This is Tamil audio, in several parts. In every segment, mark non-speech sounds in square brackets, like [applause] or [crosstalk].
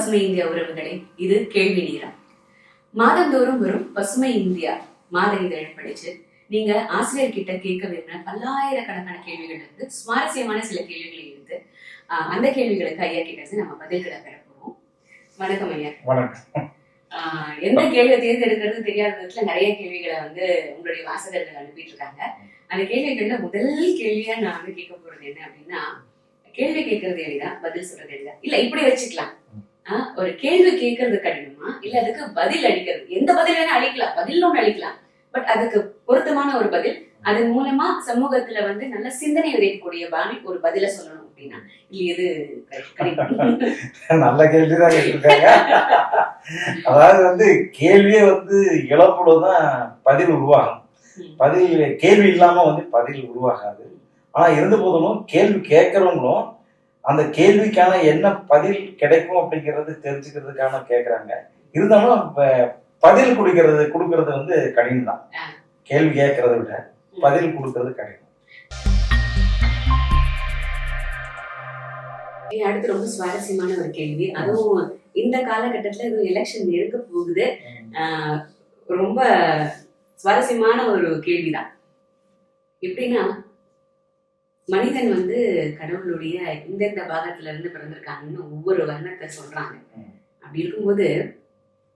பசுமை இந்தியா உறவுகளே இது கேள்வி நேரம். மாதந்தோறும் வரும் பசுமை இந்தியா மாத இதழ் படிச்சு நீங்க ஆசிரியர் கிட்ட கேட்க விரும்பின பல்லாயிரக்கணக்கான கேள்விகள் இருந்து சுவாரஸ்யமான சில கேள்விகள் இருந்து அந்த கேள்விகளுக்கு ஐயா கிட்ட நம்ம பதில்களை பெற போறோம். வணக்கம் ஐயா. வணக்கம். ஆஹ் எந்த கேள்வியை தேர்ந்தெடுக்கிறது தெரியாத விதத்துல நிறைய கேள்விகளை வந்து உங்களுடைய வாசகர்கள் அனுப்பிட்டு இருக்காங்க அந்த கேள்விகள்ல முதல் கேள்வியா நான் வந்து கேட்க போறது என்ன அப்படின்னா கேள்வி கேட்கறது எளிதா பதில் சொல்றது எளிதா? இல்ல இப்படி வச்சுக்கலாம். ஒரு கேள்வி கேட்கறது கடினமா? இல்ல அதுக்கு பதில் அளிக்கிறது. எந்த பதில் வேணா அளிக்கலாம். பதில் ஒண்ணு அளிக்கலாம். பட் அதுக்கு பொருத்தமான ஒரு பதில். அதன் மூலமா சமூகத்துல வந்து நல்ல சிந்தனை விதைக்கக்கூடிய பாணி ஒரு பதில சொல்லணும் அப்படின்னா. இல்ல எது [laughs] நல்ல கேள்விதான் கேட்டிருக்காங்க. அதாவது வந்து கேள்வியே வந்து இழப்புலதான் பதில் உருவாகும். பதில் கேள்வி இல்லாம வந்து பதில் உருவாகாது. ஆனா இருந்த போதிலும் கேள்வி கேட்கறவங்களும் அந்த கேள்விக்கான என்ன பதில் கிடைக்கும் அப்படிங்கிறது தெரிஞ்சுக்கிறதுக்கான கேட்கறாங்க இருந்தாலும் இப்போ பதில் கொடுக்கறது கொடுக்கறது வந்து கடினம் தான் கேள்வி கேட்கறத விட பதில் கொடுக்கறது கடினம். அடுத்து ரொம்ப சுவாரஸ்யமான ஒரு கேள்வி. அதுவும் இந்த காலகட்டத்துல இது எலெக்ஷன் நெருங்க போகுது. ரொம்ப சுவாரஸ்யமான ஒரு கேள்விதான். எப்படின்னா மனிதன் வந்து கடவுளுடைய இந்தந்த பாகத்துல இருந்து பிறந்திருக்காங்கன்னு ஒவ்வொரு வர்ணத்தை சொல்றாங்க. அப்படி இருக்கும்போது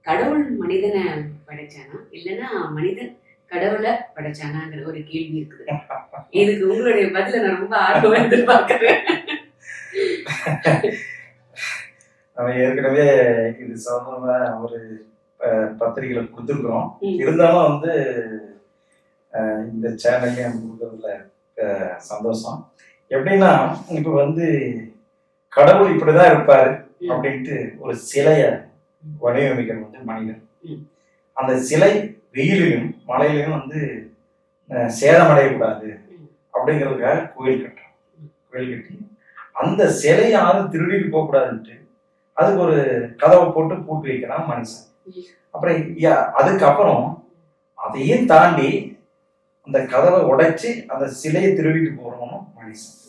கடவுள் மனிதனை படைச்சானா? இல்லைன்னா மனிதன் கடவுளை படைச்சானாங்கிற ஒரு கேள்வி இருக்குது. இதுக்கு உங்களுடைய பதில நான் ரொம்ப ஆர்வம் எதிர்பார்க்கிறேன். நம்ம ஏற்கனவே இது சம்பந்தமா ஒரு பத்திரிகையில கொடுத்துருக்குறோம். இருந்தாலும் வந்து இந்த சேனல்லே கொடுக்கறதுல சந்தோஷம் எப்படின்னா இப்ப வந்து கடவுள் இப்படிதான் இருப்பாரு. அப்படின்ட்டு ஒரு சிலைய வடிவமைக்கிறது வந்து மனிதன். அந்த சிலை வெயிலையும் மழையிலையும் வந்து சேதமடையக்கூடாது. அப்படிங்கிறதுக்காக கோயில் கட்டுறோம். கோயில் கட்டி அந்த சிலை யாரும் திருடிட்டு போகக்கூடாதுன்ட்டு அதுக்கு ஒரு கதவை போட்டு பூட்டி வைக்கிறான் மனுஷன். அப்புறம் அதுக்கப்புறம் அதையும் தாண்டி அந்த கதவை உடைச்சு அந்த சிலையை திருவிட்டு போறவனும் மனுஷன்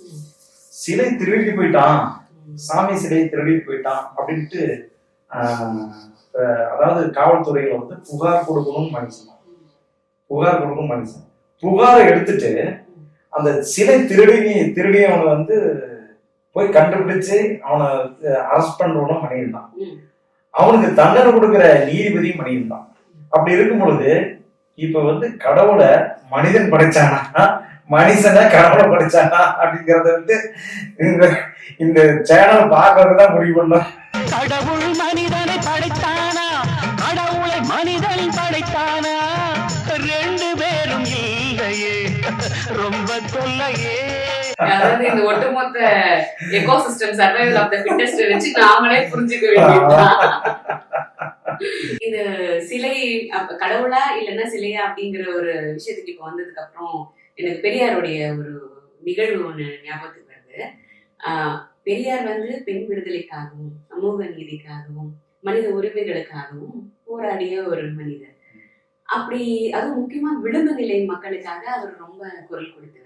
சிலை திருவிட்டு போயிட்டான். சாமி சிலையை திருவிட்டு போயிட்டான் அப்படின்ட்டு அதாவது காவல்துறையில வந்து புகார் கொடுக்கணும் மனுஷன் புகார் கொடுக்கணும் மனுஷன் புகாரை எடுத்துட்டு அந்த சிலை திருடி அவனை வந்து போய் கண்டுபிடிச்சு அவனை அரெஸ்ட் பண்றவனும் மணியிருந்தான் அவனுக்கு தண்டனை கொடுக்குற நீதிபதி மணியிருந்தான் அப்படி இருக்கும் பொழுது இப்ப வந்து கடவுளை மனிதன் படைச்சானா? மனுஷனை கடவுளை படைச்சானா? அப்படிங்கறத வந்து இந்த இந்த சேனல் பார்க்கறது தான் முடிவு பண்ணும். கடவுள் மனிதனை படைத்தானா? கடவுளை மனிதன் படைத்தானா? ரெண்டு பேரும் இல்லையே. ரொம்ப தொல்லையே. அதாவது இந்த ஒட்டுமொத்த ecosystem survival of the fittest வச்சு நாமளே புரிஞ்சுக்க வேண்டியதுதான். இந்த சிலை அப்ப கடவுளா இல்லைன்னா சிலையா அப்படிங்கிற ஒரு விஷயத்துக்கு இப்ப வந்ததுக்கு அப்புறம் எனக்கு பெரியாருடைய ஒரு நிகழ்வு ஒண்ணு ஞாபகத்துக்கு வருது. ஆஹ் பெரியார் வந்து பெண் விடுதலைக்காகவும் சமூக நீதிக்காகவும் மனித உரிமைகளுக்காகவும் போராடிய ஒரு மனிதர். அப்படி அதுவும் முக்கியமா விளிம்பு நிலை மக்களுக்காக அவர் ரொம்ப குரல் கொடுத்தவர்.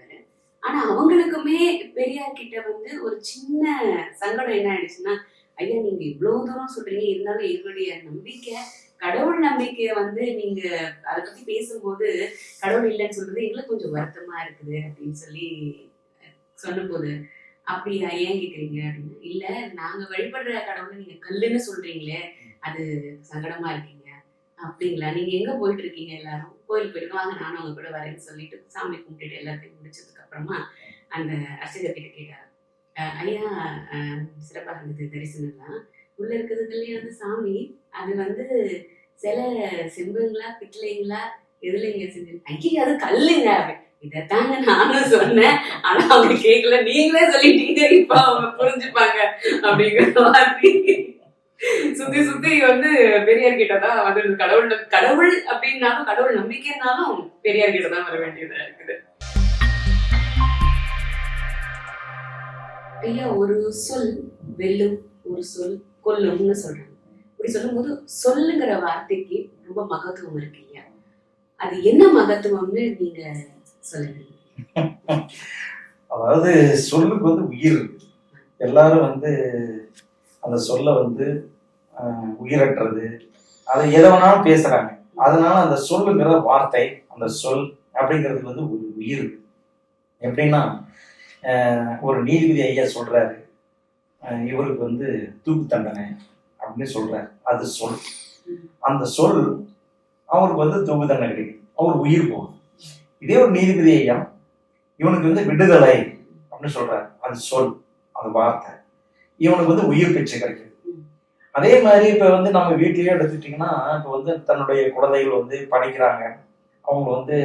ஆனா அவங்களுக்குமே பெரியார் கிட்ட வந்து ஒரு சின்ன சங்கடம் என்ன ஆயிடுச்சுன்னா ஐயா நீங்க இவ்வளவு தூரம் சொல்றீங்க. இருந்தாலும் எங்களுடைய நம்பிக்கை கடவுள் நம்பிக்கைய வந்து நீங்க அதை பத்தி பேசும்போது கடவுள் இல்லைன்னு சொல்றது எங்களுக்கு கொஞ்சம் வருத்தமா இருக்குது அப்படின்னு சொல்லி சொல்லும்போது அப்படியா ஏன் கேக்குறீங்க? அப்படின்னு. இல்ல நாங்க வழிபடுற கடவுளை நீங்க கல்லுன்னு சொல்றீங்களே அது சங்கடமா இருக்கீங்க. அப்படிங்களா? நீங்க எங்க போயிட்டு இருக்கீங்க எல்லாரும்? கோயில் போயிட்டு வாங்க நானும் அவங்க கூட வரேன்னு சொல்லிட்டு சாமி கும்பிட்டுட்டு எல்லாத்தையும் முடிச்சதுக்கு அப்புறமா அந்த அர்ச்சகர் கிட்ட கேட்டாரு. ஐயா அஹ் சிறப்பாக இருந்தது தரிசனம்லாம். உள்ள இருக்கிறதுலயே வந்து சாமி அது வந்து சில செம்புங்களா பிட்லைங்களா எதுல இங்க செஞ்சு ஐயா அது கல்லுங்க இதைத்தாங்க நானும் சொன்னேன். ஆனா அவங்க கேட்கல நீங்களே சொல்லிட்டீங்க. இப்ப அவங்க புரிஞ்சுப்பாங்க அப்படிங்கிற மாதிரி. சுத்தி சுத்தி வந்து பெரியார் கிட்ட தான் வந்து கடவுள் கடவுள் அப்படின்னாலும் கடவுள் நம்பிக்கைனாலும் பெரியார் கிட்ட தான் வர வேண்டியதா இருக்குது. ஐயா ஒரு சொல் வெல்லும் ஒரு சொல் கொல்லும்னு சொல்றாங்க. இப்படி சொல்லும்போது சொல்லுங்கிற வார்த்தைக்கு ரொம்ப மகத்துவம் இருக்கு ஐயா. அது என்ன மகத்துவம்னு நீங்க சொல்லுங்க. அதாவது சொல்லுக்கு வந்து உயிர் எல்லாரும் வந்து அந்த சொல்ல வந்து உயிரற்றது. அதை எதை வேணாலும் பேசுறாங்க. அதனால அந்த சொல்லுங்கிற வார்த்தை அந்த சொல் அப்படிங்கிறது வந்து ஒரு உயிர் எப்படின்னா ஒரு நீதிபதி ஐயா சொல்கிறாரு இவருக்கு வந்து தூக்கு தண்டனை அப்படின்னு சொல்கிறார் அது சொல். அந்த சொல் அவருக்கு வந்து தூக்கு தண்டனை கிடைக்கும் அவர் உயிர் போகும் இதே ஒரு நீதிபதி ஐயா இவனுக்கு வந்து விடுதலை அப்படின்னு சொல்கிறாரு அது சொல் அந்த வார்த்தை. இவனுக்கு வந்து உயிர் பிச்சை கிடைக்குது. அதே மாதிரி இப்போ வந்து நம்ம வீட்லேயே எடுத்துட்டிங்கன்னா இப்போ வந்து தன்னுடைய குழந்தைகள் வந்து படிக்கிறாங்க. அவங்க வந்து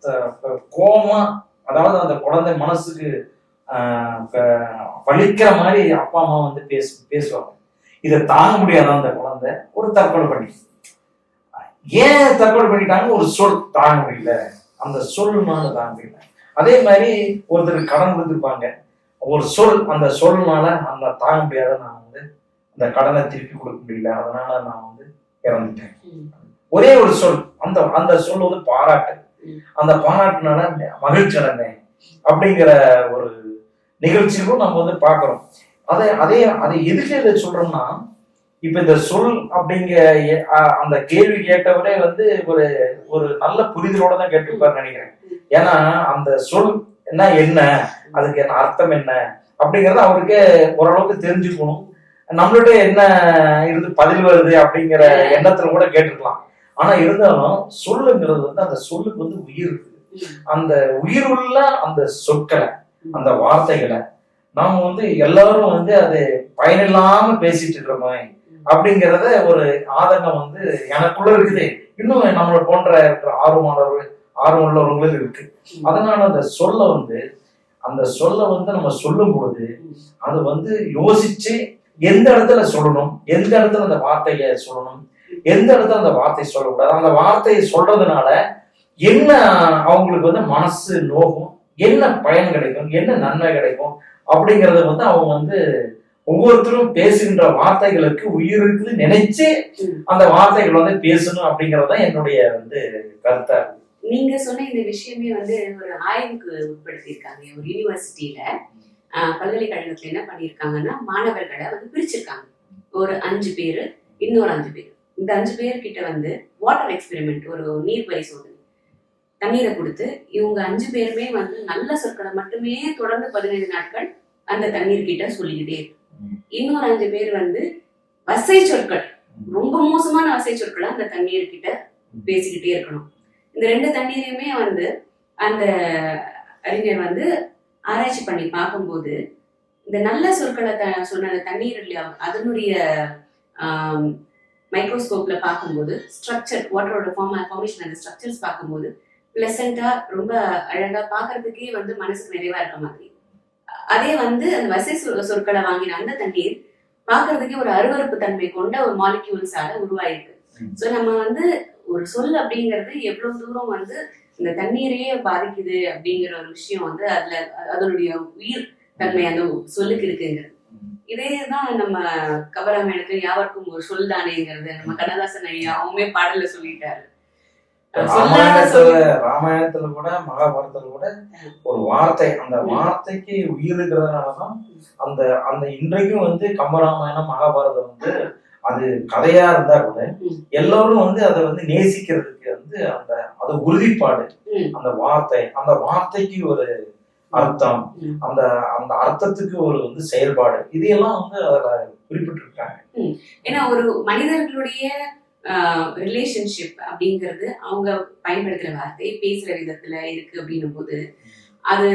த- அதாவது அந்த குழந்தை மனசுக்கு வலிக்கிற மாதிரி அப்பா அம்மா வந்து பேசு பேசுவாங்க. இதை தாங்க முடியாத அந்த குழந்தை ஒரு தற்கொலை பண்ணி ஏன் தற்கொலை பண்ணிட்டாங்க ஒரு சொல் தாங்க முடியல. அந்த சொல்னால தாங்க முடியல. அதே மாதிரி ஒருத்தர் கடன் கொடுத்துருப்பாங்க. ஒரு சொல் அந்த சொல்னால அந்த தாங்க முடியாத நான் வந்து அந்த கடனை திருப்பி கொடுக்க முடியல. அதனால நான் வந்து இறந்துட்டேன். ஒரே ஒரு சொல். அந்த அந்த சொல் வந்து பாராட்டு. அந்த பாராட்டுனால மகிழ்ச்சி அடைந்தேன். அப்படிங்கிற ஒரு நிகழ்ச்சிகளும் நம்ம வந்து பார்க்குறோம். அதை அதே அதை எதுக்கு இதை சொல்றோம்னா இப்ப இந்த சொல் அப்படிங்க அந்த கேள்வி கேட்டவரே வந்து ஒரு ஒரு நல்ல புரிதலோட தான் கேட்டிருப்பாரு நினைக்கிறேன். ஏன்னா அந்த சொல் என்ன என்ன அதுக்கு என்ன அர்த்தம் என்ன அப்படிங்கறத அவருக்கு ஓரளவுக்கு தெரிஞ்சுக்கணும். நம்மளுடைய என்ன இருந்து பதில் வருது அப்படிங்கிற எண்ணத்துல கூட கேட்டுக்கலாம் ஆனா இருந்தாலும் சொல்லுங்கிறது வந்து அந்த சொல்லுக்கு வந்து உயிர் அந்த அந்த உள்ள அந்த சொற்களை அந்த வார்த்தைகளை நாம வந்து எல்லாரும் வந்து அது பயனில்லாம பேசிட்டு இருக்கிறோமே அப்படிங்கிறத ஒரு ஆதங்கம் வந்து எனக்குள்ள இருக்குது. இன்னும் நம்மளை போன்ற இருக்கிற ஆர்வமானவர்கள் ஆர்வம் உள்ளவர்களும் இருக்கு. அதனால அந்த சொல்ல வந்து அந்த சொல்ல வந்து நம்ம சொல்லும் பொழுது அது வந்து யோசிச்சு எந்த இடத்துல சொல்லணும் எந்த இடத்துல அந்த வார்த்தையை சொல்லணும் எந்த இடத்துல அந்த வார்த்தை சொல்லக்கூடாது? அந்த வார்த்தையை சொல்றதுனால என்ன அவங்களுக்கு வந்து மனசு நோகும்? என்ன பயன் கிடைக்கும்? என்ன நன்மை கிடைக்கும்? அப்படிங்கறத வந்து அவங்க வந்து ஒவ்வொருத்தரும் பேசுகின்ற வார்த்தைகளுக்கு உயிருக்கு நினைச்சு அந்த வார்த்தைகள் வந்து பேசணும் அப்படிங்கறதுதான் என்னுடைய வந்து கருத்தா நீங்க சொன்ன இந்த விஷயமே வந்து ஒரு ஆய்வுக்கு உட்படுத்தியிருக்காங்க. ஒரு யூனிவர்சிட்டியில பல்கலைக்கழகத்துல என்ன பண்ணியிருக்காங்கன்னா மாணவர்களை வந்து பிரிச்சிருக்காங்க. ஒரு அஞ்சு பேரு இன்னொரு அஞ்சு பேர். இந்த அஞ்சு பேர் கிட்ட வந்து வாட்டர் எக்ஸ்பெரிமெண்ட் ஒரு நீர் பரிசோதனை தண்ணீரை கொடுத்து இவங்க அஞ்சு பேருமே வந்து நல்ல சொற்களை மட்டுமே தொடர்ந்து பதினைந்து நாட்கள் அந்த தண்ணீர் கிட்ட சொல்லிக்கிட்டே. இன்னொரு அஞ்சு பேர் வந்து வசை சொற்கள் ரொம்ப மோசமான வசை சொற்களை அந்த தண்ணீர் கிட்ட பேசிக்கிட்டே இருக்கணும். இந்த ரெண்டு தண்ணீரையுமே வந்து அந்த அறிஞர் வந்து ஆராய்ச்சி பண்ணி பார்க்கும்போது இந்த நல்ல சொற்களை சொன்ன அந்த தண்ணீர் இல்லையா அதனுடைய மைக்ரோஸ்கோப்ல பார்க்கும்போது ஸ்ட்ரக்சர் வாட்டரோட ஃபார்ம் ஃபார்மேஷன் அந்த ஸ்ட்ரக்சர்ஸ் பார்க்கும்போது பிளசண்டா ரொம்ப அழகா பார்க்கறதுக்கே வந்து மனசுக்கு நிறைவா இருக்க மாதிரி. அதே வந்து அந்த வசை சொற்களை வாங்கின அந்த தண்ணீர் பார்க்கறதுக்கே ஒரு அருவருப்பு தன்மை கொண்ட ஒரு மாலிக்யூல்ஸால உருவாயிருக்கு. ஸோ நம்ம வந்து ஒரு சொல் அப்படிங்கிறது எவ்வளவு தூரம் வந்து இந்த தண்ணீரையே பாதிக்குது அப்படிங்கிற ஒரு விஷயம் வந்து அதுல அதனுடைய உயிர் தன்மை அந்த சொல்லுக்கு இருக்குங்கிறது இதே தான் நம்ம கபராமாயணத்துல யாவருக்கும் ஒரு சொல் தானேங்கிறது நம்ம கண்ணதாசன் ஐயா அவமே பாடல்ல சொல்லிட்டாரு ராமாயணத்துல கூட மகாபாரதத்துல கூட ஒரு வார்த்தை அந்த. வார்த்தைக்கு உயிர் இருக்கிறதுனாலதான் அந்த அந்த இன்றைக்கும் வந்து கம்பராமாயணம் மகாபாரதம் வந்து அது கதையா இருந்தா கூட. எல்லாரும் வந்து அதை வந்து நேசிக்கிறதுக்கு வந்து அந்த அது உறுதிப்பாடு. அந்த வார்த்தை அந்த வார்த்தைக்கு ஒரு அர்த்தம். அந்த அந்த அர்த்தத்துக்கு ஒரு வந்து செயல்பாடு. இதையெல்லாம் வந்து அதுல குறிப்பிட்டிருக்காங்க. ஏன்னா ஒரு மனிதர்களுடைய ரிலேஷன்ஷிப் அப்படிங்கிறது அவங்க பயன்படுத்துற வார்த்தை பேசுற விதத்துல இருக்கு அப்படின்னும் போது அது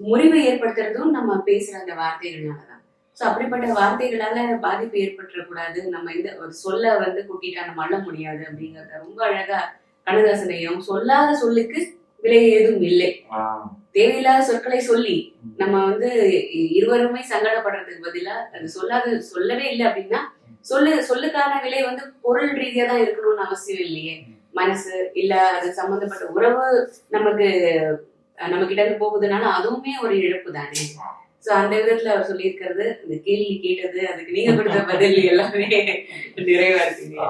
முறிவு ஏற்படுத்துறதும் நம்ம பேசுற அந்த வார்த்தைகள்னாலதான். ஸோ அப்படிப்பட்ட வார்த்தைகளால பாதிப்பு ஏற்பட்டுறக்கூடாது. நம்ம இந்த ஒரு சொல்ல வந்து கூட்டிட்டா நம்ம அள்ள முடியாது அப்படிங்கறத ரொம்ப அழகா கண்ணதாசனையும் சொல்லாத சொல்லுக்கு விலை ஏதும் இல்லை. தேவையில்லாத சொற்களை சொல்லி நம்ம வந்து இருவருமே சங்கடப்படுறதுக்கு பதிலா அது சொல்லாத சொல்லவே இல்லை அப்படின்னா சொல்லு சொல்லுக்கான விலை வந்து பொருள் ரீதியா தான் இருக்கணும்னு அவசியம் இல்லையே. மனசு இல்ல அது சம்பந்தப்பட்ட உறவு நமக்கு நம்ம கிட்ட இருந்து போகுதுனால அதுவுமே ஒரு இழப்பு தானே. சோ அந்த விதத்துல அவர் சொல்லியிருக்கிறது இந்த கேள்வி கேட்டது அதுக்கு நீங்க கொடுத்த பதில் எல்லாமே [laughs] நிறைவா இருக்குங்க.